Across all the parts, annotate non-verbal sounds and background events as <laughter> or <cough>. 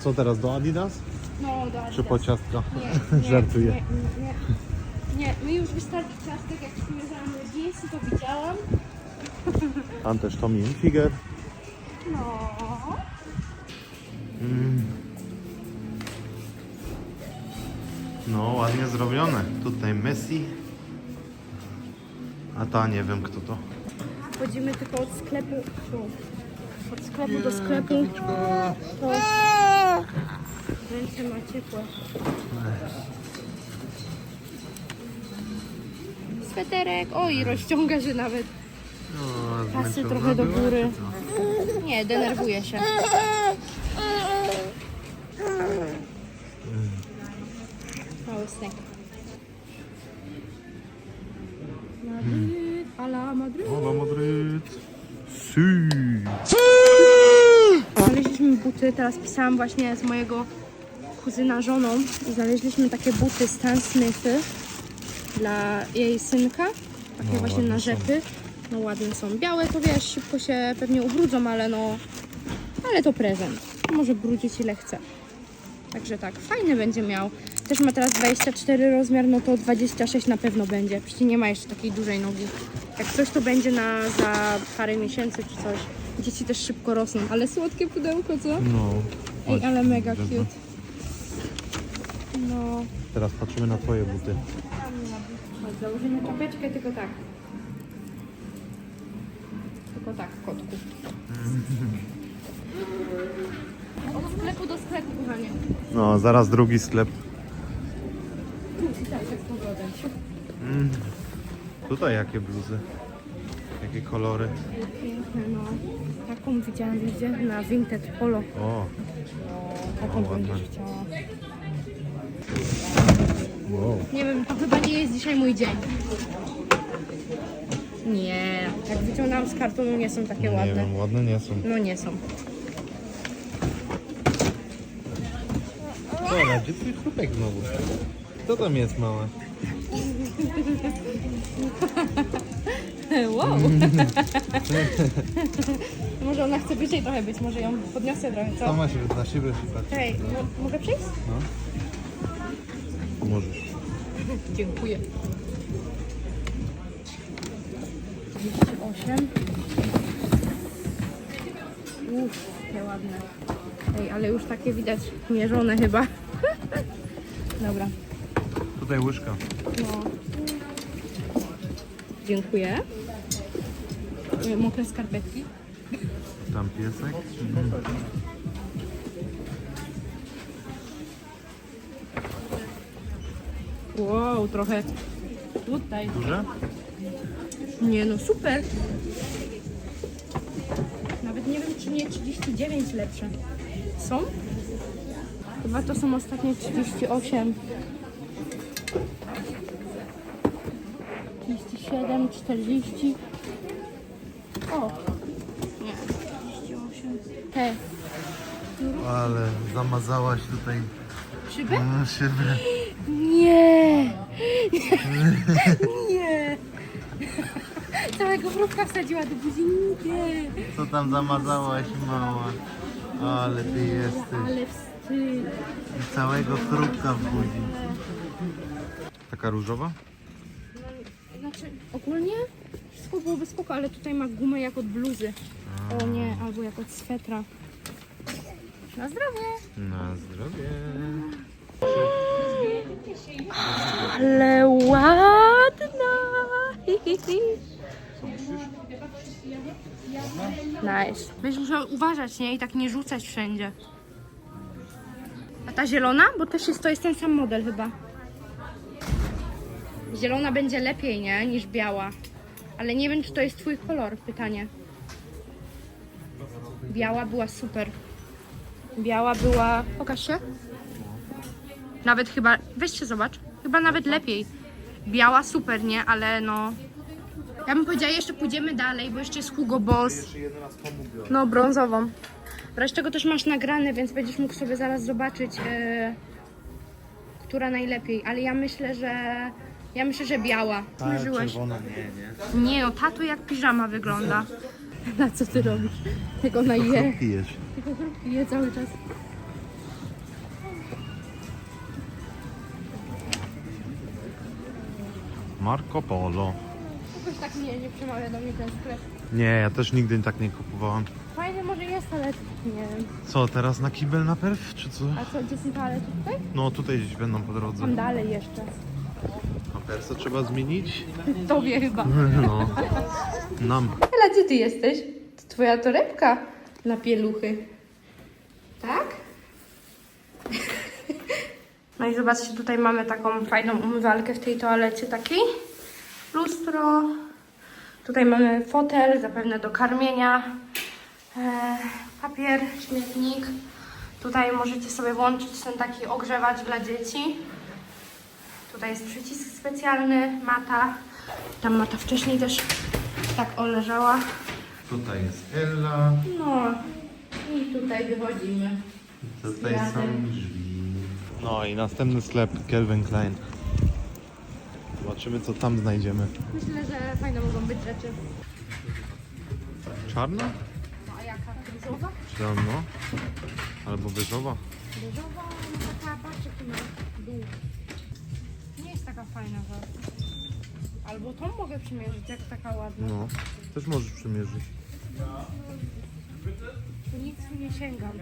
Co teraz, do Adidas? No, do Czy Adidas. po ciastka? Nie, <laughs> nie, Żartuję. Nie, nie, nie. nie, my już wystarczy ciastek, jak przymierzałam jeansy, to widziałam. <laughs> Tam też Tommy Hilfiger. No. No, ładnie zrobione. Tutaj Messi. A ta nie wiem kto to. Chodzimy tylko od sklepu. Od sklepu do sklepu. To ręce ma ciepłe. Sweterek. Oj, rozciąga się nawet. No, Pasy trochę do góry. Nie, denerwuje się. Mały snack. Madryt, ala Madryt. Ola Madryt. Si. Znaleźliśmy buty, teraz pisałam właśnie z mojego kuzyna żoną i znaleźliśmy takie buty Stan Smithy dla jej synka. Takie No, właśnie na rzepy. No ładne są. Białe to wiesz, szybko się pewnie ubrudzą, ale no... Ale to prezent. Może brudzić ile chce. Także tak, fajny będzie miał. Też ma teraz 24 rozmiar, no to 26 na pewno będzie. Przecież nie ma jeszcze takiej dużej nogi. Jak coś to będzie na za parę miesięcy czy coś. Dzieci też szybko rosną, ale słodkie pudełko, co? No. Ej, ale mega cute. No, Teraz patrzymy na twoje buty. założymy czapeczkę, tylko tak. Tylko tak, kotku. Od sklepu do sklepu, kochanie. No, zaraz drugi sklep. I tak, tak z powrotem. Tutaj jakie bluzy? Jakie kolory? Piękne, no. Taką widziałam gdzie? Na Vinted Polo. O, Taką O, też chciała. wow. Nie wiem, to chyba nie jest dzisiaj mój dzień. Nie, jak wyciągnęłam z kartonu nie są takie Nie ładne. wiem, ładne nie są. No nie są. Dobra, gdzie twój chrupek znowu? Kto tam jest mała? Wow! <laughs> może ona chce bliżej trochę być, może ją podniosę trochę, co? Sama się na siebie szukać. Hej, mo- mogę przyjść? Możesz. Dziękuję. 38. Uff, te ładne. Ej, ale już takie widać mierzone chyba. <laughs> Dobra. Tutaj łyżka. No. Dziękuję. Y, Mokre skarpetki. Tam piesek. Wow, trochę tutaj. Duże? Nie no, super. Nawet nie wiem, czy nie 39 lepsze. Są? Chyba to są ostatnie 38. 37, 40. O! Nie, 38. Te. Ale zamazałaś tutaj Szybę? mm, szybę. Nie! <laughs> Nie! Całego wróbka wsadziła do buzi. Nie! Co tam zamazałaś mała? Ale ty jesteś. Ale wstyd. I całego chrupka w buzi. Taka różowa? Znaczy, ogólnie wszystko byłoby spoko, ale tutaj ma gumę jak od bluzy. O nie, albo jak od swetra. Na zdrowie! Na zdrowie. Ale ładna! Nice. Będziesz musiał uważać, nie? I tak nie rzucać wszędzie. A ta zielona? Bo też jest, to jest ten sam model chyba. Zielona będzie lepiej, nie? Niż biała. Ale nie wiem, czy to jest twój kolor. Pytanie. Biała była super. Biała była... Pokaż się. Nawet chyba, weź się zobacz, chyba nawet lepiej. Biała super, nie? Ale no... Ja bym powiedziała, jeszcze pójdziemy dalej, bo jeszcze jest Hugo Boss. No, brązową. Wreszcie tego też masz nagrane, więc będziesz mógł sobie zaraz zobaczyć, e, która najlepiej. Ale ja myślę, że... Ja myślę, że biała. Ta czerwona, nie, nie. Nie, o tatu jak piżama wygląda. <laughs> Na co ty robisz? Jak ona je. Chrupki jesz. Tylko je cały czas. Marco Polo. Jakoś tak nie, nie przemawia do mnie ten sklep. Nie, ja też nigdy tak nie kupowałam. Fajnie, może jest, ale nie wiem. Co, teraz na kibel na perf, czy co? A co, gdzie są toalety tutaj? No tutaj gdzieś będą po drodze. Tam dalej jeszcze. Persa trzeba zmienić? Tobie chyba. No. Nam. Ela, gdzie ty jesteś? To twoja torebka na pieluchy. Tak? No i zobaczcie, tutaj mamy taką fajną umywalkę w tej toalecie takiej. Lustro. Tutaj mamy fotel, zapewne do karmienia. E, papier, śmietnik. Tutaj możecie sobie włączyć ten taki ogrzewacz dla dzieci. Tutaj jest przycisk specjalny, mata. Tam mata wcześniej też tak o leżała. Tutaj jest Ella. No i tutaj wychodzimy. Tutaj są drzwi. No i następny sklep Calvin Klein. Zobaczymy co tam znajdziemy. Myślę, że fajne mogą być rzeczy. Czarna? No a jaka? Różowa? Czy tam no? Albo beżowa? Różowa, no taka, patrz jaki ma dół. Jest taka fajna, że... Albo tą mogę przymierzyć, jak taka ładna. No. Też możesz przymierzyć. Tu nic mi nie sięgam.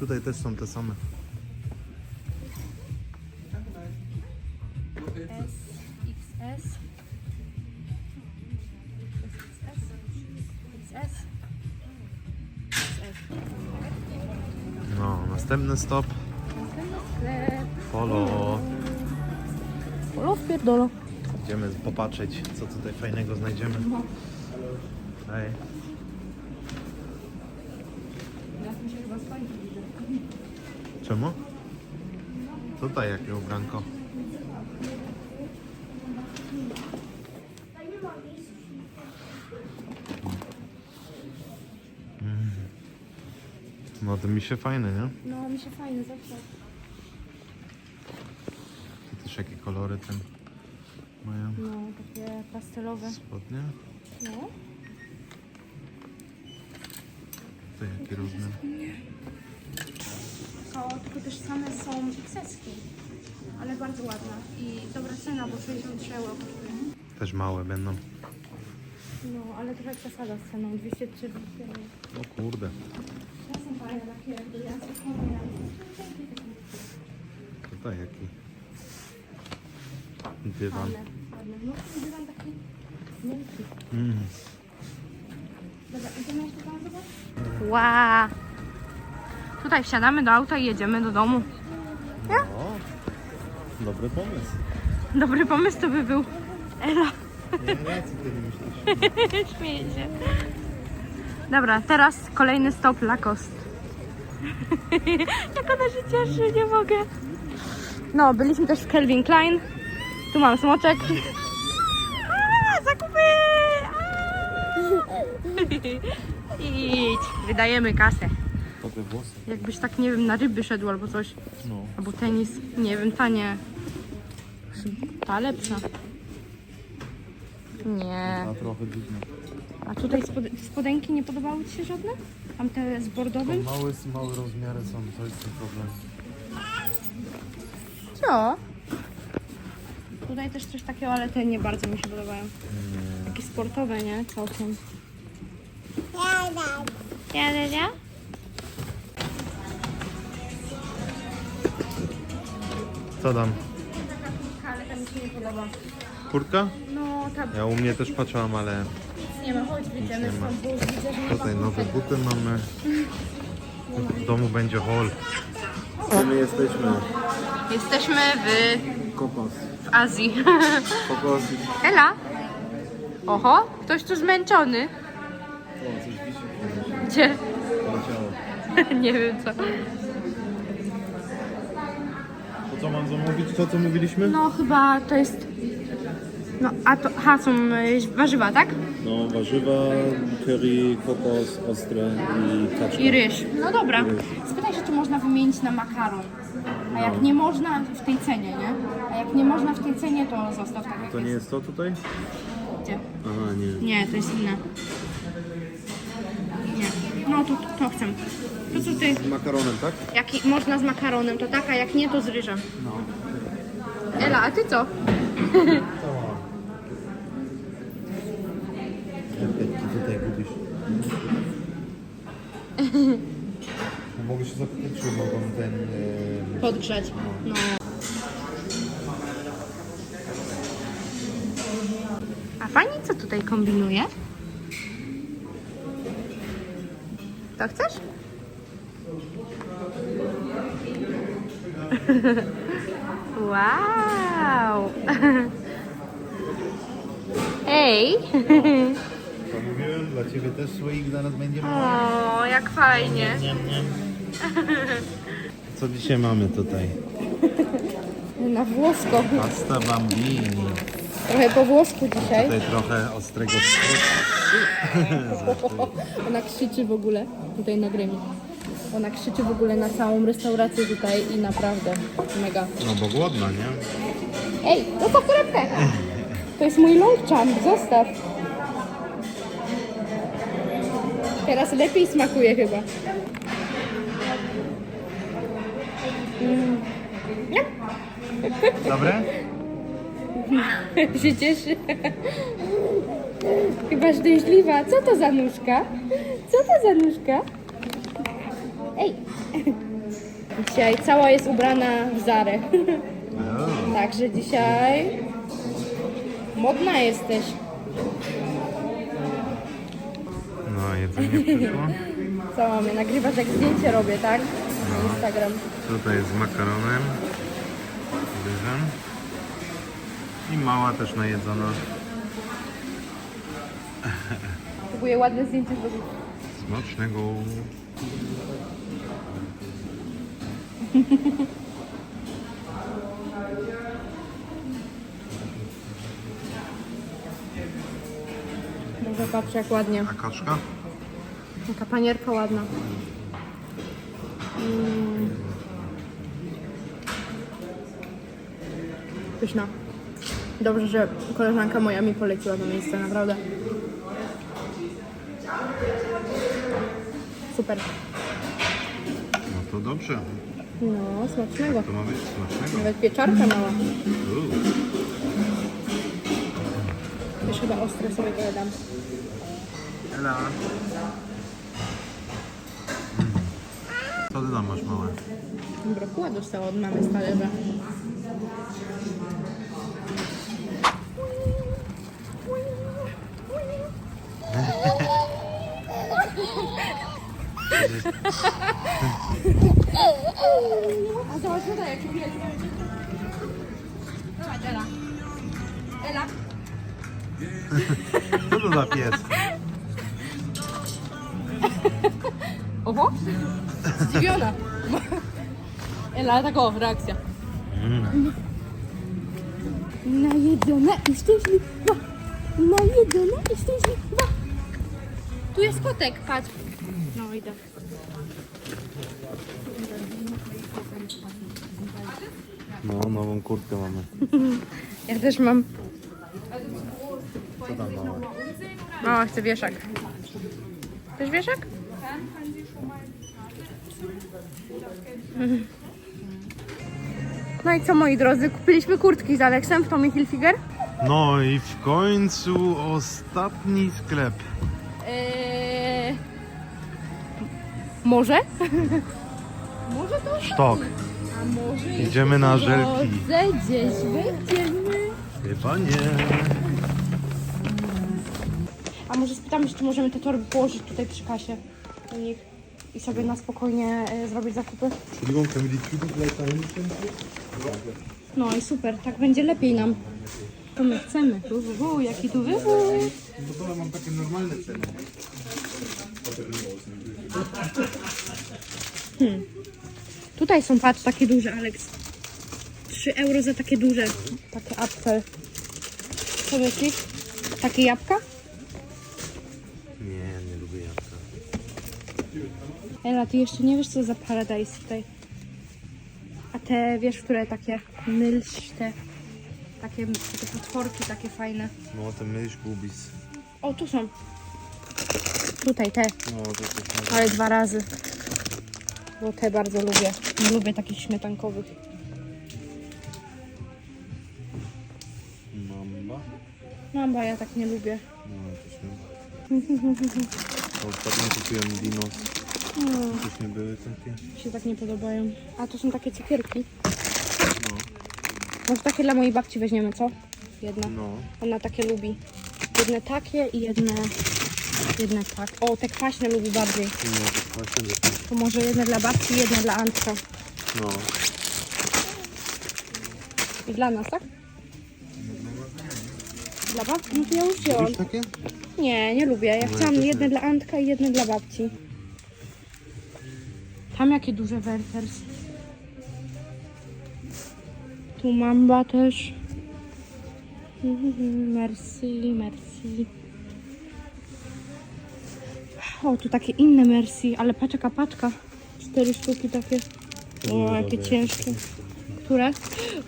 Tutaj też są te same. S, XS. XS. XS. XS. No, następny stop. Wpierdolo. Idziemy popatrzeć, co tutaj fajnego znajdziemy. Skończy, widzę. Czemu? Tutaj jakie ubranko. Mm. No to mi się fajne, nie? No, mi się fajnie zawsze. Tu też jakie kolory ten mają No, takie pastelowe. spodnie. No. Tutaj jaki rozmiar. To tylko też same są XS-ki. Ale bardzo ładna. I dobra cena, bo 63 euro kosztuje. Też małe będą. No, ale trochę przesada z ceną. 203 euro. O kurde. To. Tutaj jaki dywan. No, dywan taki miękki. Mm. Dobra, idziemy jeszcze tam? Wow. Tutaj wsiadamy do auta i jedziemy do domu. No, dobry pomysł. Dobry pomysł to by był. Ela. Nie, nie, co ty myślisz? <laughs> Śmieję się. Dobra, teraz kolejny stop Lacoste. <laughs> Jak ona się cieszy, nie mogę. No, byliśmy też w Calvin Klein. Tu mam smoczek. A, zakupy! A. <laughs> Idź, wydajemy kasę. Te włosy. Jakbyś tak, nie wiem, na ryby szedł albo coś. No. Albo tenis. Nie wiem, ta nie. Ta lepsza. Nie. A trochę dziwne. A tutaj spod spodenki nie podobały Ci się żadne? Tam te z bordowym? Małe, małe rozmiary są, to jest ten problem. Co? Tutaj też coś takiego, ale te nie bardzo mi się podobają. Takie sportowe, nie? Całkiem. Ja, ja, ja. Co tam? Ale ta mi się nie podoba. Kurtka? No, ta Ja u mnie też patrzyłam, ale nie ma, chodź, wyjdziemy nie ma. stąd, bo już widzę, że nie tutaj ma nowe buty. buty mamy. W domu będzie hol. Gdzie my jesteśmy? Jesteśmy w, Kokos. W Azji. Ela? Oho, ktoś tu zmęczony. O, coś wisi. Gdzie? <laughs> Nie wiem co. To co mam zamówić? To co mówiliśmy? No chyba to jest... No, a to... Aha, są y, warzywa, tak? No, warzywa, curry, kokos, ostre i kaczka. I ryż. No dobra. Spytaj się, czy można wymienić na makaron. A jak nie można, w tej cenie, nie? A jak nie można w tej cenie, to zostaw tak jak To nie jest. jest to tutaj? Gdzie? Aha, nie. Nie, to jest inne. Nie. No to, to chcę. To co ty? Z makaronem, tak? Jak można z makaronem, to tak, a jak nie, to z ryżem. No. Ela, a ty co? <laughs> Skarpetki tutaj gubisz. <laughs> No, mogę się zapytać, czy mogą ten... E, Podgrzać. No. A pani co tutaj kombinuje? To chcesz? <laughs> Wow! <laughs> To mówiłem, dla ciebie też słoik zaraz będzie O, jak fajnie. Co dzisiaj mamy tutaj? Na włosko. Pasta bambini. Trochę po włosku dzisiaj. Tutaj trochę ostrego Ona krzyczy w ogóle, tutaj na gremie. Ona krzyczy w ogóle na całą restaurację tutaj i naprawdę mega. No bo głodna, nie? Ej, zostaw torebkę! To jest mój long jump, zostaw. Teraz lepiej smakuje chyba. Dobre? <laughs> się cieszy. Chyba szczęśliwa. Co to za nóżka? Co to za nóżka? Ej! Dzisiaj cała jest ubrana w Zarę. No. Także dzisiaj modna jesteś. No, jedzenie przyszło. <laughs> Co mamy? Nagrywasz jak zdjęcie robię, tak? Na Instagram. Tutaj z makaronem. Ryżem. I mała też najedzona. Próbuję ładne zdjęcie zrobić. Smacznego. Może patrz jak ładnie. A kaczka? Taka panierka ładna. Mm. Pyszna. Dobrze, że koleżanka moja mi poleciła to miejsce, naprawdę. Super. No to dobrze. No, smacznego. To ma być smacznego. Nawet pieczarka mała. Uuu. Już chyba ostre sobie dodam. Ela. Tam masz małe? Brokuła dostała od mamy z talerza. A zobacz tutaj jaki. Zobacz Ela. Ela. Co to za pies? <laughs> Oho. Zdziwiona. Ela, tak o, reakcja. Najedzona i szczęśliwa. Najedzona i szczęśliwa. Tu jest kotek, patrz. No idę. No, nową kurtkę mamy. Ja też mam. Co tam małe? Mama chce wieszak. Chcesz wieszak? No i co moi drodzy, kupiliśmy kurtki z Aleksem w Tommy Hilfiger. No i w końcu ostatni sklep. Eee... Może? <laughs> może to Sztok. A może Idziemy na żelki. drodze gdzieś będziemy. Chyba nie. A może spytamy się, czy możemy te torby położyć tutaj przy kasie u nich i sobie na spokojnie e, zrobić zakupy. No i super, tak będzie lepiej nam. To my chcemy. Wu, jaki tu wywóz. No to mam takie normalne ceny. Tutaj są, patrz, takie duże, Alex. 3 euro za takie duże. Takie apfel. Co myślisz? Takie jabłka? Ela, ty jeszcze nie wiesz, co za paradise tutaj. A te, wiesz, które takie mylsz, te takie, takie potworki takie fajne. No, ten Milchbubis. O, tu są. Tutaj te, No, to ale dwa razy. Bo te bardzo lubię. Nie lubię takich śmietankowych. Mamba, ja tak nie lubię. No, też nie. To Ostatnio kupiłem dinos. No, Też nie były takie. mi się tak nie podobają. A to są takie cukierki. No. Może takie dla mojej babci weźmiemy, co? Jedno. No. Ona takie lubi. Jedne takie i jedne... Jedne tak. O, te kwaśne lubi bardziej. No, to właśnie lepiej. To może jedne dla babci, jedne dla Antka. No. I dla nas, tak? Dla babci? No to ja już. Lubisz takie? Nie, nie lubię. Ja No, chciałam jedne dla Antka i jedne dla babci. Tam jakie duże Werters. Tu mamba też. <laughs> Merci, merci. O, tu takie inne merci, ale patrz jaka paczka. Cztery sztuki takie. O, jakie ciężkie. Które?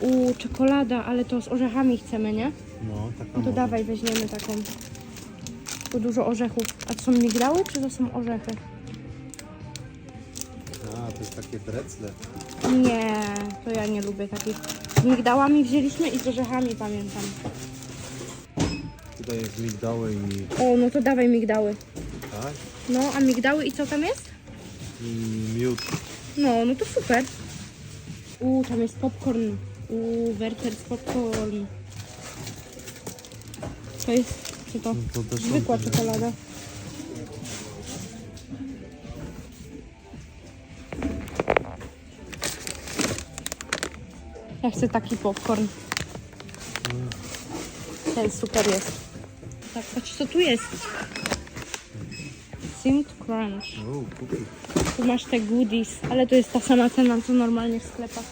U, czekolada, ale to z orzechami chcemy, nie? No, taka No to może. dawaj, weźmiemy taką. Tu dużo orzechów. A to są migdały, czy to są orzechy? Takie brecle. Nie, to ja nie lubię takich. Z migdałami wzięliśmy i z orzechami, pamiętam. Tutaj jest migdały i... O, no to dawaj migdały. Tak? No, a migdały i co tam jest? I miód. No, no to super. U, tam jest popcorn. U, Werther's popcorn. To jest, co to? No to też są Zwykła te- czekolada. Ja chcę taki popcorn. Ten super jest. Tak, patrz co tu jest. Simp Crunch. O, kupi. Tu masz te goodies, ale to jest ta sama cena co normalnie w sklepach.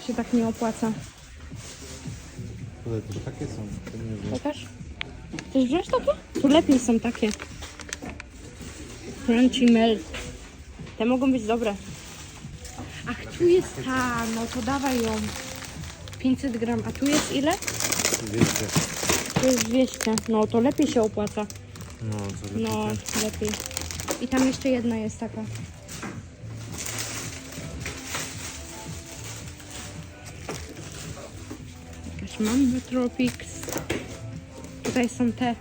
To się tak nie opłaca. Tutaj też takie są. To nie wiem. Pokaż. Chcesz wziąć takie? Tu lepiej są takie. Crunchy melt. Te mogą być dobre. Tu jest ta, no to dawaj ją. 500 gram, a tu jest ile? Wiecie. Tu jest 200. No to lepiej się opłaca. No, co lepiej. No, lepiej. I tam jeszcze jedna jest taka. Jakaś Mamba Tropics. Tutaj są te.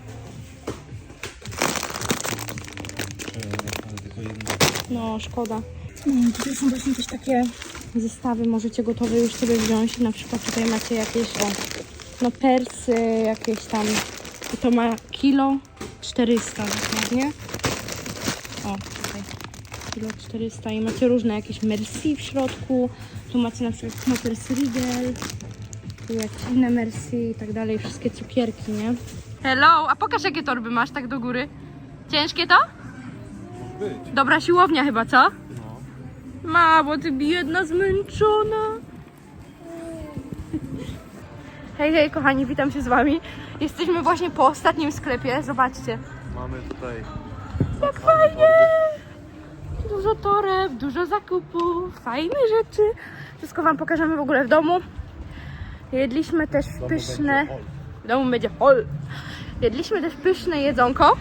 No, szkoda. No, tutaj są właśnie też takie zestawy. Możecie gotowe już sobie wziąć. Na przykład tutaj macie jakieś, o, no persy, jakieś tam. I to ma kilo 400 dokładnie. O, tutaj. Kilo 400 i macie różne jakieś merci w środku. Tu macie na przykład Knoppers Riegel. Tu jakieś inne merci i tak dalej. Wszystkie cukierki, nie? Hello, a pokaż jakie torby masz tak do góry. Ciężkie to? Być. Dobra siłownia chyba, co? Mamo, ty biedna, zmęczona. Hej, hej, kochani, witam się z wami. Jesteśmy właśnie po ostatnim sklepie, zobaczcie. Mamy tutaj Jak fajnie! Dużo toreb, dużo zakupów, fajne rzeczy. Wszystko wam pokażemy w ogóle w domu. Jedliśmy też pyszne... W domu będzie hol. Jedliśmy też pyszne jedzonko.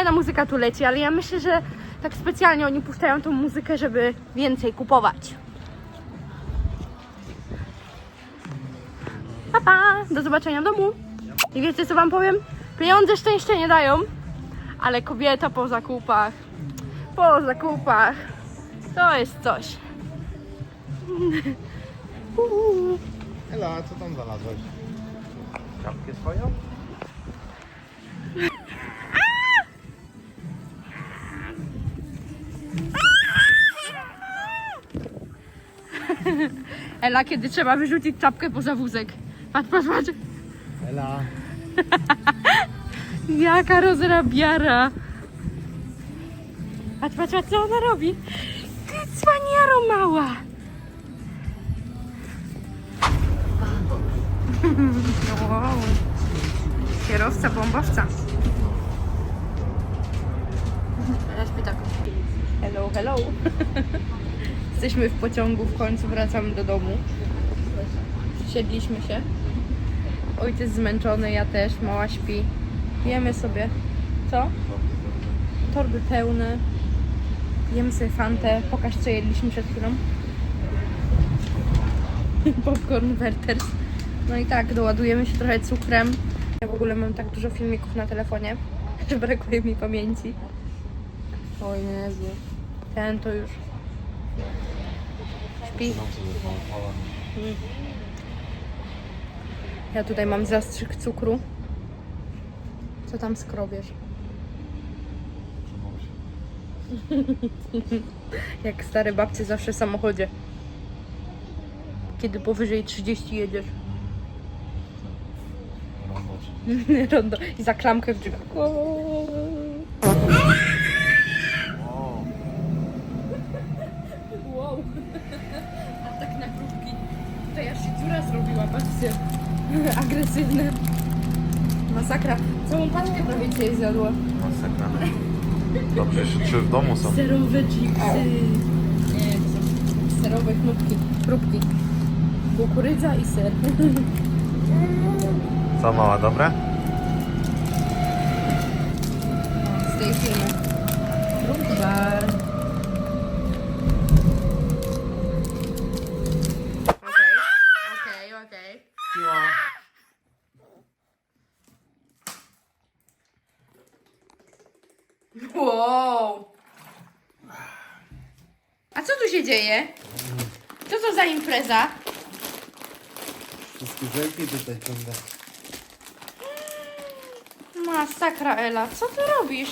Fajna muzyka tu leci, ale ja myślę, że tak specjalnie oni puszczają tą muzykę, żeby więcej kupować. Pa, pa! Do zobaczenia w domu. I wiecie co wam powiem? Pieniądze szczęście nie dają, ale kobieta po zakupach, po zakupach, to jest coś. Ela, co tam znalazłeś? Czapkę swoją? <laughs> Ela, kiedy trzeba wyrzucić czapkę poza wózek. Patrz, patrz, patrz. Ela. <laughs> Jaka rozrabiara. Patrz, patrz, patrz, co ona robi. Ty cwaniaro mała. wow. <laughs> Kierowca, bombowca. Śpię tak. Hello, hello. Jesteśmy w pociągu, w końcu wracamy do domu. Siedliśmy się. Ojciec zmęczony, ja też, mała śpi. Jemy sobie. Co? Torby pełne. Jemy sobie fantę. Pokaż co jedliśmy przed chwilą. <laughs> Popcorn Werters. No i tak, doładujemy się trochę cukrem. Ja w ogóle mam tak dużo filmików na telefonie, że <laughs> brakuje mi pamięci. O Jezu. Ten to już. Mm. Ja tutaj mam zastrzyk cukru. Co tam skrobiesz? <laughs> Jak stare babcie zawsze w samochodzie. Kiedy powyżej 30 jedziesz. <laughs> Rondo. I za klamkę w drzwiach. Wow. A tak na grupki. Tutaj aż się patrzcie. <laughs> Agresywne. Masakra. Całą paczkę prawie dzisiaj zjadła. Masakra. Dobrze, jeszcze trzy w domu są. Serowe chipsy. Nie, to są serowe chrupki. Chrupki. Kukurydza i ser. Co mała, dobre? Z tej firmy. Fruktbar. Okej, okej, okej. Wow. A co tu się dzieje? Co to za impreza? Wszystkie żelki tutaj ciągle. Masakra Ela, co ty robisz?